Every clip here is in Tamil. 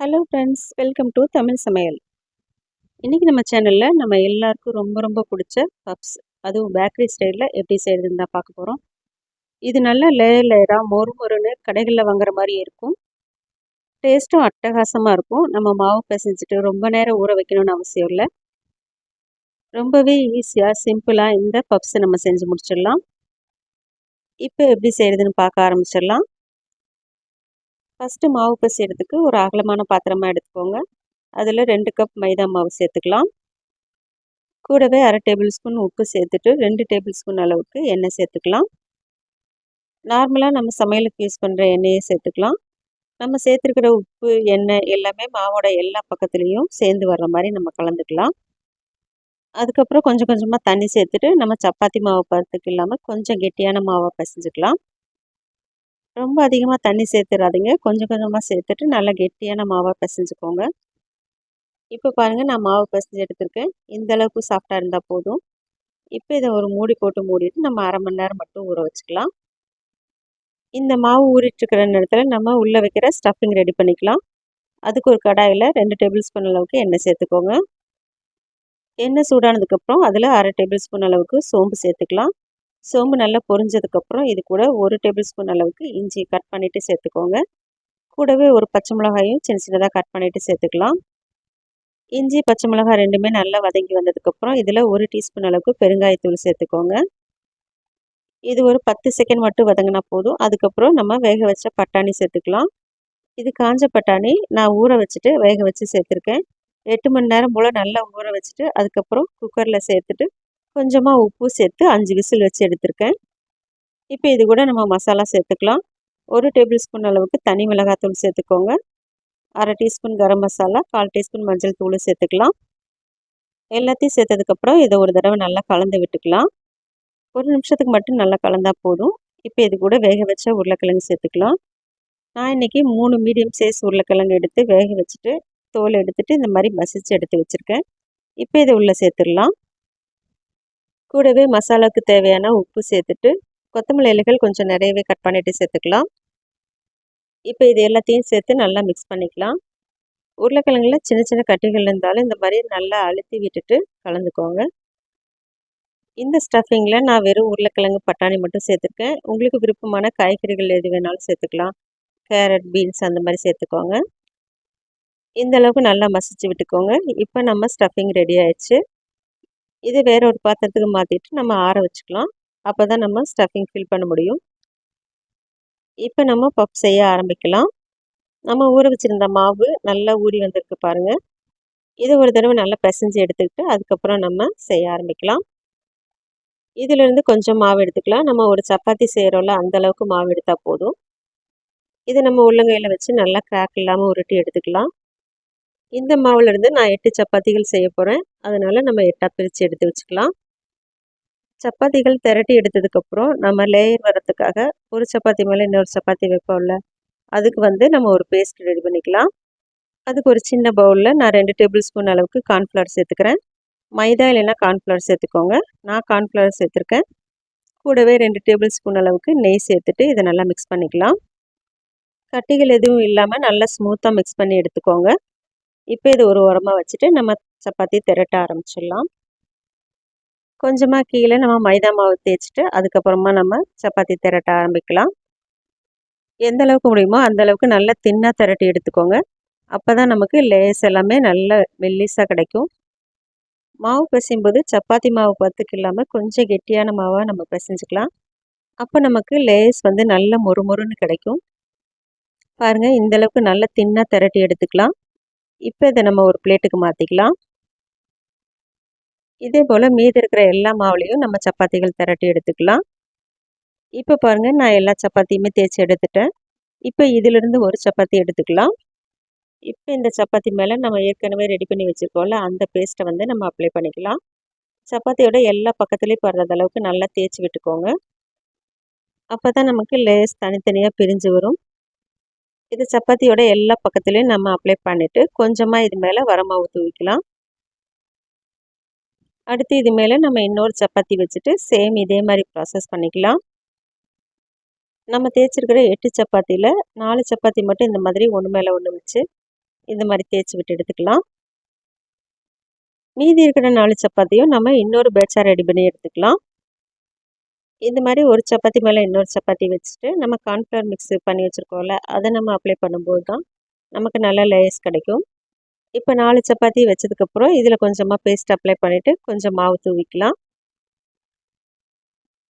Hello friends welcome to Tamil Samayal இன்றைக்கி நம்ம சேனலில் நம்ம எல்லாருக்கும் ரொம்ப ரொம்ப பிடிச்ச பப்ஸ் அதுவும் பேக்கரி ஸ்டைலில் எப்படி செய்கிறதுன்னு தான் பார்க்க போகிறோம் இது நல்லா லேயர் லேயராக மொறு மொறுன்னு கடைகளில் வாங்குற மாதிரி இருக்கும். டேஸ்ட்டும் அட்டகாசமாக இருக்கும். நம்ம மாவு பிசைஞ்சிட்டு ரொம்ப நேரம் ஊற வைக்கணும்னு அவசியம் இல்லை. ரொம்பவே ஈஸியாக சிம்பிளாக இந்த பப்ஸை நம்ம செஞ்சு முடிச்சிடலாம். இப்போ எப்படி செய்கிறதுன்னு பார்க்க ஆரம்பிச்சிடலாம். ஃபஸ்ட்டு மாவு பசியறதுக்கு ஒரு அகலமான பாத்திரமாக எடுத்துக்கோங்க. அதில் ரெண்டு கப் மைதா மாவு சேர்த்துக்கலாம். கூடவே அரை டேபிள் ஸ்பூன் உப்பு சேர்த்துட்டு ரெண்டு டேபிள் ஸ்பூன் அளவுக்கு எண்ணெய் சேர்த்துக்கலாம். நார்மலாக நம்ம சமையலுக்கு யூஸ் பண்ணுற எண்ணெயை சேர்த்துக்கலாம். நம்ம சேர்த்துருக்கிற உப்பு எண்ணெய் எல்லாமே மாவோட எல்லா பக்கத்துலேயும் சேர்ந்து வர்ற மாதிரி நம்ம கலந்துக்கலாம். அதுக்கப்புறம் கொஞ்சம் கொஞ்சமாக தண்ணி சேர்த்துட்டு நம்ம சப்பாத்தி மாவு பருத்துக்கு இல்லாமல் கொஞ்சம் கெட்டியான மாவை பசிஞ்சுக்கலாம். ரொம்ப அதிகமாக தண்ணி சேர்த்துடாதீங்க கொஞ்சம் கொஞ்சமாக சேர்த்துட்டு நல்லா கெட்டியான மாவாக பிசைஞ்சுக்கோங்க. இப்போ பாருங்கள் நான் மாவு பிசைஞ்சு எடுத்துருக்கேன். இந்தளவுக்கு சாஃப்டாக இருந்தால் போதும். இப்போ இதை ஒரு மூடி போட்டு மூடிட்டு நம்ம அரை மணி நேரம் மட்டும் ஊற வச்சுக்கலாம். இந்த மாவு ஊறிட்டுருக்கிற நேரத்தில் நம்ம உள்ளே வைக்கிற ஸ்டஃபிங் ரெடி பண்ணிக்கலாம். அதுக்கு ஒரு கடாயில் ரெண்டு டேபிள் ஸ்பூன் அளவுக்கு எண்ணெய் சேர்த்துக்கோங்க. எண்ணெய் சூடானதுக்கப்புறம் அதில் அரை டேபிள் ஸ்பூன் அளவுக்கு சோம்பு சேர்த்துக்கலாம். சோம்பு நல்லா பொரிஞ்சதுக்கப்புறம் இது கூட ஒரு டேபிள் ஸ்பூன் அளவுக்கு இஞ்சி கட் பண்ணிவிட்டு சேர்த்துக்கோங்க. கூடவே ஒரு பச்சை மிளகாயும் சின்ன சின்னதாக கட் பண்ணிவிட்டு சேர்த்துக்கலாம். இஞ்சி பச்சை மிளகாய் ரெண்டுமே நல்லா வதங்கி வந்ததுக்கப்புறம் இதில் ஒரு டீஸ்பூன் அளவுக்கு பெருங்காயத்தூள் சேர்த்துக்கோங்க. இது ஒரு பத்து செகண்ட் மட்டும் வதங்கினா போதும். அதுக்கப்புறம் நம்ம வேக வச்ச பட்டாணி சேர்த்துக்கலாம். இது காஞ்ச பட்டாணி நான் ஊற வச்சுட்டு வேக வச்சு சேர்த்துருக்கேன். எட்டு மணி நேரம் போல் நல்லா ஊற வச்சுட்டு அதுக்கப்புறம் குக்கரில் சேர்த்துட்டு கொஞ்சமாக உப்பு சேர்த்து அஞ்சு விசில் வச்சு எடுத்திருக்கேன். இப்போ இது கூட நம்ம மசாலா சேர்த்துக்கலாம். ஒரு டேபிள் ஸ்பூன் அளவுக்கு தனி மிளகாத்தூள் சேர்த்துக்கோங்க. அரை டீஸ்பூன் கரம் மசாலா கால் டீஸ்பூன் மஞ்சள் தூள் சேர்த்துக்கலாம். எல்லாத்தையும் சேர்த்ததுக்கப்புறம் இதை ஒரு தடவை நல்லா கலந்து விட்டுக்கலாம். ஒரு நிமிஷத்துக்கு மட்டும் நல்லா கலந்தால் போதும். இப்போ இது கூட வேக வச்ச உருளைக்கிழங்கு சேர்த்துக்கலாம். நான் இன்றைக்கி மூணு மீடியம் சைஸ் உருளைக்கிழங்கு எடுத்து வேக வச்சுட்டு தோல் எடுத்துகிட்டு இந்த மாதிரி மசிச்சு எடுத்து வச்சுருக்கேன். இப்போ இதை உள்ளே சேர்த்துடலாம். கூடவே மசாலாவுக்கு தேவையான உப்பு சேர்த்துட்டு கொத்தமல்லி இலைகள் கொஞ்சம் நிறையவே கட் பண்ணிவிட்டு சேர்த்துக்கலாம். இப்போ இது எல்லாத்தையும் சேர்த்து நல்லா மிக்ஸ் பண்ணிக்கலாம். உருளைக்கிழங்குல சின்ன சின்ன கட்டிகள் இருந்தாலும் இந்த மாதிரி நல்லா அழுத்தி விட்டுட்டு கலந்துக்கோங்க. இந்த ஸ்டஃபிங்கில் நான் வெறும் உருளைக்கிழங்கு பட்டாணி மட்டும் சேர்த்துருக்கேன். உங்களுக்கு விருப்பமான காய்கறிகள் எது வேணாலும் சேர்த்துக்கலாம். கேரட் பீன்ஸ் அந்த மாதிரி சேர்த்துக்கோங்க. இந்த அளவுக்கு நல்லா மசிச்சு விட்டுக்கோங்க. இப்போ நம்ம ஸ்டஃபிங் ரெடி ஆயிடுச்சு. இது வேற ஒரு பாத்திரத்துக்கு மாற்றிட்டு நம்ம ஆற வச்சுக்கலாம். அப்போ தான் நம்ம ஸ்டஃபிங் ஃபில் பண்ண முடியும். இப்போ நம்ம பப் செய்ய ஆரம்பிக்கலாம். நம்ம ஊற வச்சுருந்த மாவு நல்லா ஊறி வந்திருக்கு பாருங்கள் இதை ஒரு தடவை நல்லா பிசைஞ்சு எடுத்துக்கிட்டு அதுக்கப்புறம் நம்ம செய்ய ஆரம்பிக்கலாம். இதிலேருந்து கொஞ்சம் மாவு எடுத்துக்கலாம். நம்ம ஒரு சப்பாத்தி செய்கிறோம்ல அந்தளவுக்கு மாவு எடுத்தால் போதும். இதை நம்ம உள்ளங்கையில் வச்சு நல்லா கிராக் இல்லாமல் உருட்டி எடுத்துக்கலாம். இந்த மாவுலேருந்து நான் எட்டு சப்பாத்திகள் செய்ய போகிறேன் அதனால் நம்ம எட்டாக பிரித்து எடுத்து வச்சுக்கலாம். சப்பாத்திகள் திரட்டி எடுத்ததுக்கப்புறம் நம்ம லேயர் வரத்துக்காக ஒரு சப்பாத்தி மேலே இன்னொரு சப்பாத்தி வைப்போம்ல. அதுக்கு வந்து நம்ம ஒரு பேஸ்ட் ரெடி பண்ணிக்கலாம். அதுக்கு ஒரு சின்ன பவுலில் நான் ரெண்டு டேபிள் ஸ்பூன் அளவுக்கு கார்ன்ஃப்ளவர் சேர்த்துக்கிறேன். மைதா இல்லைன்னா கார்ன்ஃப்ளவர் சேர்த்துக்கோங்க. நான் கார்ன்ஃப்ளவர் சேர்த்துருக்கேன். கூடவே ரெண்டு டேபிள் ஸ்பூன் அளவுக்கு நெய் சேர்த்துட்டு இதை நல்லா மிக்ஸ் பண்ணிக்கலாம். கட்டிகள் எதுவும் இல்லாமல் நல்லா ஸ்மூத்தாக மிக்ஸ் பண்ணி எடுத்துக்கோங்க. இப்போ இது ஒரு உரமாக வச்சுட்டு நம்ம சப்பாத்தி திரட்ட ஆரம்பிச்சிடலாம். கொஞ்சமாக கீழே நம்ம மைதா மாவு தேய்ச்சிட்டு அதுக்கப்புறமா நம்ம சப்பாத்தி திரட்ட ஆரம்பிக்கலாம். எந்த அளவுக்கு முடியுமோ அந்த அளவுக்கு நல்லா தின்னாக திரட்டி எடுத்துக்கோங்க. அப்போ தான் நமக்கு லேஸ் எல்லாமே நல்ல மெல்லிஸாக கிடைக்கும். மாவு பிசையும்போது சப்பாத்தி மாவு பத்துக்கு இல்லாமல் கொஞ்சம் கெட்டியான மாவாக நம்ம பிசைஞ்சிக்கலாம். அப்போ நமக்கு லேஸ் வந்து நல்ல மொறுமொறுன்னு கிடைக்கும். பாருங்கள் இந்தளவுக்கு நல்லா தின்னாக திரட்டி எடுத்துக்கலாம். இப்போ இதை நம்ம ஒரு பிளேட்டுக்கு மாற்றிக்கலாம் இதே போல் மீதி இருக்கிற எல்லா மாவுலேயும் நம்ம சப்பாத்திகள் திரட்டி எடுத்துக்கலாம். இப்போ பாருங்கள் நான் எல்லா சப்பாத்தியுமே தேய்ச்சி எடுத்துட்டேன். இப்போ இதிலிருந்து ஒரு சப்பாத்தி எடுத்துக்கலாம். இப்போ இந்த சப்பாத்தி மேலே நம்ம ஏற்கனவே ரெடி பண்ணி வச்சுருக்கோம்ல அந்த பேஸ்ட்டை வந்து நம்ம அப்ளை பண்ணிக்கலாம். சப்பாத்தியோட எல்லா பக்கத்துலேயும் படுறது அளவுக்கு நல்லா தேய்ச்சி விட்டுக்கோங்க. அப்போ தான் நமக்கு லேஸ் தனித்தனியாக பிரிஞ்சு வரும். இது சப்பாத்தியோட எல்லா பக்கத்துலேயும் நம்ம அப்ளை பண்ணிவிட்டு கொஞ்சமாக இது மேலே வரமாவு தூவிக்கலாம். அடுத்து இது மேலே நம்ம இன்னொரு சப்பாத்தி வச்சுட்டு சேம் இதே மாதிரி ப்ராசஸ் பண்ணிக்கலாம். நம்ம தேய்ச்சிருக்கிற எட்டு சப்பாத்தியில் நாலு சப்பாத்தி மட்டும் இந்த மாதிரி ஒன்று மேலே ஒன்று வச்சு இந்த மாதிரி தேய்ச்சி விட்டு எடுத்துக்கலாம். மீதி இருக்கிற நாலு சப்பாத்தியும் நம்ம இன்னொரு பேட்சாக ரெடி பண்ணி எடுத்துக்கலாம். இந்த மாதிரி ஒரு சப்பாத்தி மேலே இன்னொரு சப்பாத்தி வச்சுட்டு நம்ம கார்ன்ஃப்ளவர் மிக்ஸ் பண்ணி வச்சுருக்கோம்ல அதை நம்ம அப்ளை பண்ணும்போது தான் நமக்கு நல்ல லேயர்ஸ் கிடைக்கும். இப்போ நாலு சப்பாத்தி வச்சதுக்கப்புறம் இதில் கொஞ்சமாக பேஸ்ட் அப்ளை பண்ணிவிட்டு கொஞ்சம் மாவு தூவிக்கலாம்.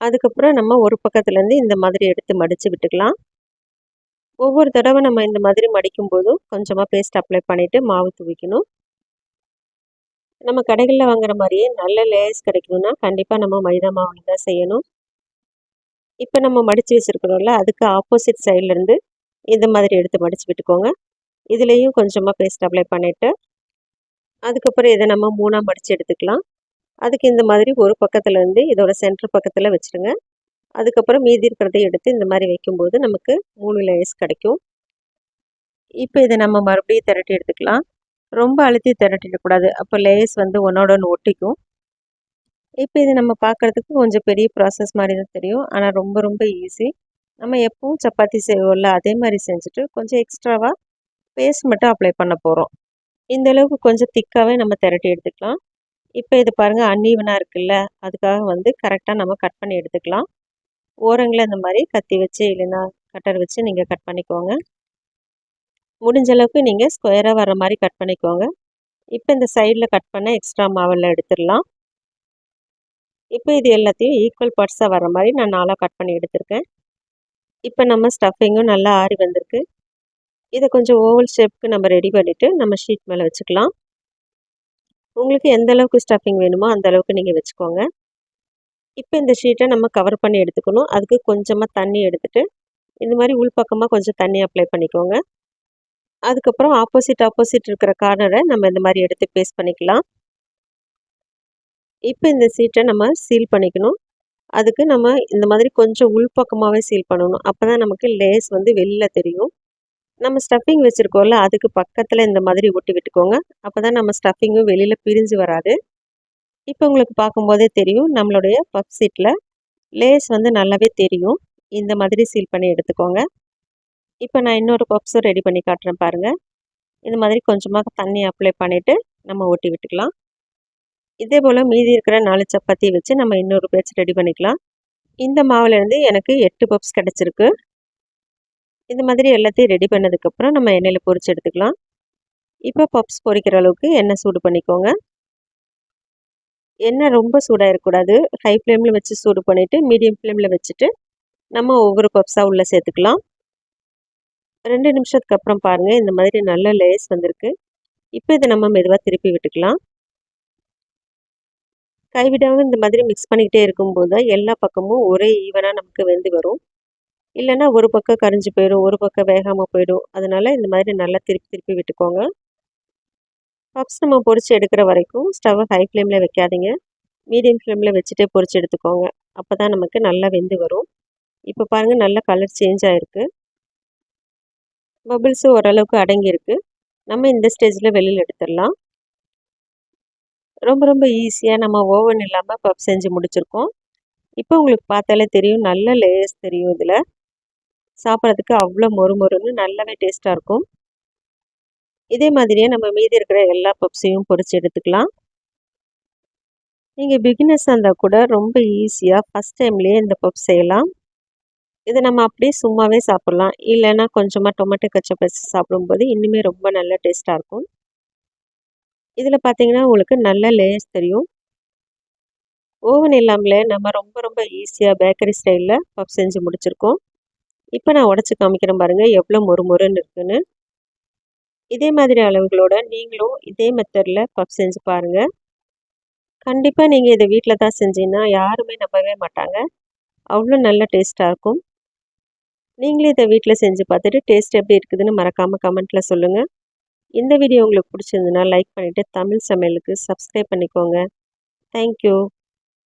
அதுக்கப்புறம் நம்ம ஒரு பக்கத்துலேருந்து இந்த மாதிரி எடுத்து மடித்து விட்டுக்கலாம். ஒவ்வொரு தடவை நம்ம இந்த மாதிரி மடிக்கும் போதும் கொஞ்சமாக பேஸ்ட் அப்ளை பண்ணிவிட்டு மாவு தூவிக்கணும். நம்ம கடைகளில் வாங்குற மாதிரியே நல்ல லேயர்ஸ் கிடைக்கணும்னா கண்டிப்பாக நம்ம மைதா மாவில் தான் செய்யணும். இப்போ நம்ம மடித்து வச்சுருக்கிறோம்ல அதுக்கு ஆப்போசிட் சைட்லேருந்து இந்த மாதிரி எடுத்து மடித்து விட்டுக்கோங்க. இதுலேயும் கொஞ்சமாக பேஸ்ட் அப்ளை பண்ணிவிட்டு அதுக்கப்புறம் இதை நம்ம மூணாக மடித்து எடுத்துக்கலாம். அதுக்கு இந்த மாதிரி ஒரு பக்கத்துலேருந்து இதோட சென்டர் பக்கத்தில் வச்சுருங்க. அதுக்கப்புறம் மீதி இருக்கிறதையும் எடுத்து இந்த மாதிரி வைக்கும்போது நமக்கு மூணு லேயர்ஸ் கிடைக்கும். இப்போ இதை நம்ம மறுபடியும் திரட்டி எடுத்துக்கலாம். ரொம்ப அழுத்தி திரட்டிடக்கூடாது. அப்போ லேயர்ஸ் வந்து ஒன்னோட ஒன்று ஒட்டிக்கும். இப்போ இது நம்ம பார்க்குறதுக்கு கொஞ்சம் பெரிய ப்ராசஸ் மாதிரி தான் தெரியும். ஆனால் ரொம்ப ரொம்ப ஈஸி நம்ம எப்பவும் சப்பாத்தி செய்வோம்ல அதே மாதிரி செஞ்சுட்டு கொஞ்சம் எக்ஸ்ட்ராவாக பேஸ்ட் மட்டும் அப்ளை பண்ண போகிறோம் இந்த அளவுக்கு கொஞ்சம் திக்காகவே நம்ம திரட்டி எடுத்துக்கலாம். இப்போ இது பாருங்கள் அன்ஈவனாக இருக்குல்ல அதுக்காக வந்து கரெக்டாக நம்ம கட் பண்ணி எடுத்துக்கலாம். ஓரங்களை இந்த மாதிரி கத்தி வச்சு இல்லைன்னா கட்டர் வச்சு நீங்கள் கட் பண்ணிக்கோங்க. முடிஞ்ச அளவுக்கு நீங்கள் ஸ்கொயராக வர மாதிரி கட் பண்ணிக்கோங்க. இப்போ இந்த சைடில் கட் பண்ண எக்ஸ்ட்ரா மாவெல்லாம் எடுத்துடலாம். இப்போ இது எல்லாத்தையும் ஈக்குவல் பார்ட்ஸாக வர மாதிரி நான் நாளாக கட் பண்ணி எடுத்திருக்கேன். இப்போ நம்ம ஸ்டஃபிங்கும் நல்லா ஆறி வந்திருக்கு. இதை கொஞ்சம் ஓவல் ஷேப்புக்கு நம்ம ரெடி பண்ணிவிட்டு நம்ம ஷீட் மேலே வச்சுக்கலாம். உங்களுக்கு எந்த அளவுக்கு ஸ்டஃபிங் வேணுமோ அந்த அளவுக்கு நீங்கள் வச்சுக்கோங்க. இப்போ இந்த ஷீட்டை நம்ம கவர் பண்ணி எடுத்துக்கணும். அதுக்கு கொஞ்சமாக தண்ணி எடுத்துகிட்டு இந்த மாதிரி உள்பக்கமாக கொஞ்சம் தண்ணி அப்ளை பண்ணிக்கோங்க. அதுக்கப்புறம் ஆப்போசிட் ஆப்போசிட் இருக்கிற கார்னரை நம்ம இந்த மாதிரி எடுத்து பேஸ்ட் பண்ணிக்கலாம். இப்போ இந்த சீட்டை நம்ம சீல் பண்ணிக்கணும். அதுக்கு நம்ம இந்த மாதிரி கொஞ்சம் உள்பக்கமாகவே சீல் பண்ணணும். அப்போ தான் நமக்கு லேஸ் வந்து வெளியில் தெரியும். நம்ம ஸ்டஃபிங் வச்சுருக்கோம்ல அதுக்கு பக்கத்தில் இந்த மாதிரி ஒட்டி விட்டுக்கோங்க. அப்போ தான் நம்ம ஸ்டஃபிங்கும் வெளியில் பிரிஞ்சு வராது. இப்போ உங்களுக்கு பார்க்கும்போதே தெரியும் நம்மளுடைய பப் சீட்டில் லேஸ் வந்து நல்லாவே தெரியும். இந்த மாதிரி சீல் பண்ணி எடுத்துக்கோங்க. இப்போ நான் இன்னொரு பப்ஸும் ரெடி பண்ணி காட்டுறேன் பாருங்கள் இந்த மாதிரி கொஞ்சமாக தண்ணி அப்ளை பண்ணிவிட்டு நம்ம ஒட்டி விட்டுக்கலாம். இதே போல் மீதி இருக்கிற நாலு சப்பாத்தி வச்சு நம்ம இன்னொரு பேட்ச் ரெடி பண்ணிக்கலாம். இந்த மாவுலேருந்து எனக்கு எட்டு பப்ஸ் கிடச்சிருக்கு. இந்த மாதிரி எல்லாத்தையும் ரெடி பண்ணதுக்கப்புறம் நம்ம எண்ணெயில் பொறிச்சு எடுத்துக்கலாம். இப்போ பப்ஸ் பொரிக்கிற அளவுக்கு எண்ணெய் சூடு பண்ணிக்கோங்க. எண்ணெய் ரொம்ப சூடாக இருக்கக்கூடாது ஹை ஃப்ளேமில் வச்சு சூடு பண்ணிவிட்டு மீடியம் ஃப்ளேமில் வச்சுட்டு நம்ம ஒவ்வொரு பப்ஸாக உள்ளே சேர்த்துக்கலாம். ரெண்டு நிமிஷத்துக்கு அப்புறம் பாருங்கள் இந்த மாதிரி நல்ல லேஸ் வந்திருக்கு. இப்போ இதை நம்ம மெதுவாக திருப்பி விட்டுக்கலாம். கைவிடாமல் இந்த மாதிரி மிக்ஸ் பண்ணிக்கிட்டே இருக்கும்போது எல்லா பக்கமும் ஒரே ஈவனாக நமக்கு வெந்து வரும். இல்லைன்னா ஒரு பக்கம் கரிஞ்சு போயிடும் ஒரு பக்கம் வேகாமல் போயிடும். அதனால் இந்த மாதிரி நல்லா திருப்பி திருப்பி விட்டுக்கோங்க. பப்ஸ் நம்ம பொறிச்சு எடுக்கிற வரைக்கும் ஸ்டவ்வை ஹை ஃப்ளேமில் வைக்காதீங்க. மீடியம் ஃப்ளேமில் வச்சுட்டே பொறிச்சு எடுத்துக்கோங்க. அப்போ தான் நமக்கு நல்லா வெந்து வரும். இப்போ பாருங்கள் நல்ல கலர் சேஞ்ச் ஆகிருக்கு பபிள்ஸும் ஓரளவுக்கு அடங்கியிருக்கு. நம்ம இந்த ஸ்டேஜில் வெளியில் எடுத்துடலாம். ரொம்ப ரொம்ப ஈஸியாக நம்ம ஓவன் இல்லாமல் பப் செஞ்சு முடிச்சிருக்கோம். இப்போ உங்களுக்கு பார்த்தாலே தெரியும் நல்ல லேயர்ஸ் தெரியும் இதில். சாப்பிட்றதுக்கு அவ்வளோ மொறு மொறுன்னு நல்லாவே டேஸ்ட்டாக இருக்கும். இதே மாதிரியே நம்ம மீதி இருக்கிற எல்லா பப்ஸையும் பொறிச்சு எடுத்துக்கலாம். நீங்கள் பிகினர்ஸ் இருந்தால் கூட ரொம்ப ஈஸியாக ஃபஸ்ட் டைம்லேயே இந்த பப் செய்யலாம். இதை நம்ம அப்படியே சும்மாவே சாப்பிட்லாம். இல்லைன்னா கொஞ்சமாக டொமேட்டோ கச்சப் வச்சு சாப்பிடும்போது இன்னுமே ரொம்ப நல்லா டேஸ்ட்டாக இருக்கும். இதில் பார்த்தீங்கன்னா உங்களுக்கு நல்ல லேயர்ஸ் தெரியும். ஓவன் இல்லாமலே நம்ம ரொம்ப ரொம்ப ஈஸியாக பேக்கரி ஸ்டைலில் பப் செஞ்சு முடிச்சிருக்கோம். இப்போ நான் உடச்சி காமிக்கிறேன் பாருங்கள் எவ்வளோ மொறு மொறுன்னு இருக்குன்னு. இதே மாதிரி அளவுகளோட நீங்களும் இதே மெத்தடில் பப் செஞ்சு பாருங்கள் கண்டிப்பாக நீங்கள் இதை வீட்டில் தான் செஞ்சீங்கன்னா யாருமே நம்பவே மாட்டாங்க. அவ்வளோ நல்ல டேஸ்ட்டாக இருக்கும். நீங்களே இதை வீட்டில் செஞ்சு பார்த்துட்டு டேஸ்ட் எப்படி இருக்குதுன்னு மறக்காமல் கமெண்ட்டில் சொல்லுங்கள் இந்த வீடியோ உங்களுக்கு பிடிச்சிருந்துன்னா லைக் பண்ணிவிட்டு தமிழ் சமையலுக்கு சப்ஸ்கிரைப் பண்ணிக்கோங்க. தேங்க்யூ